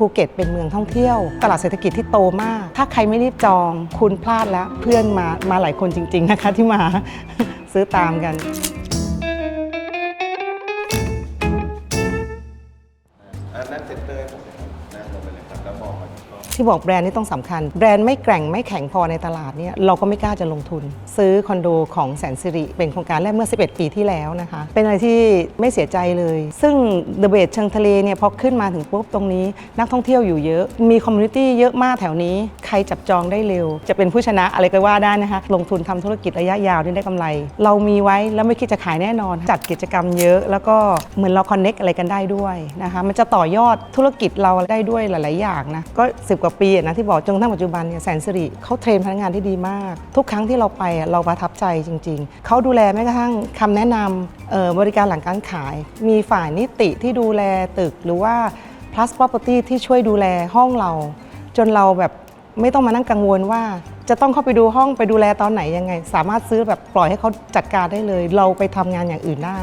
ภูเก็ตเป็นเมืองท่องเที่ยว ตลาดเศรษฐกิจที่โตมาก ถ้าใครไม่รีบจองคุณพลาดแล้ว เพื่อนมามาหลายคนจริง ๆนะคะที่มาซื้อตามกัน อันนั้นเซ็นเตอร์ให้ผมเลยนั่งลงไปเลยครับแล้วมองมาที่กล้องที่บอกแบรนด์นี่ต้องสำคัญ แบรนด์ไม่แกร่งไม่แข็งพอในตลาดเนี่ยเราก็ไม่กล้าจะลงทุน ซื้อคอนโดของแสนสิริเป็นโครงการแรกเมื่อ 11 ปีที่แล้วนะคะ เป็นอะไรที่ไม่เสียใจเลย ซึ่งเดอะเบ e เชิงทะเลเนี่ยพอขึ้นมาถึงปุ๊บตรงนี้ นักท่องเที่ยวอยู่เยอะ มีคอมมูนิตี้เยอะมากแถวนี้ ใครจับจองได้เร็ว จะเป็นผู้ชนะอะไรก็ว่าได้นะคะ ลงทุนทำธุรกิจระยะยาวที่ได้กำไร เรามีไว้แล้วไม่คิดจะขายแน่นอน จัดกิจกรรมเยอะ แล้วก็เหมือนเราคอนเน็กอะไรกันได้ด้วยนะคะมันจะต่อยอดธุรกิจเราได้ด้วยหลาย ๆ อย่างนะก็ 10 กว่าปีนะที่บอกจนกระทั่งปัจจุบันเนี่ยแสนสิริเขาเทรนพนักงานที่ดีมาก ทุกครั้งที่เราไปเราประทับใจจริง ๆ เขาดูแลแม้กระทั่งคำแนะนำบริการหลังการขาย มีฝ่ายนิติที่ดูแลตึกหรือว่า plus property ที่ช่วยดูแลห้องเรา จนเราแบบไม่ต้องมานั่งกังวลว่าจะต้องเข้าไปดูห้องไปดูแลตอนไหนยังไง สามารถซื้อแบบปล่อยให้เขาจัดการได้เลย เราไปทำงานอย่างอื่นได้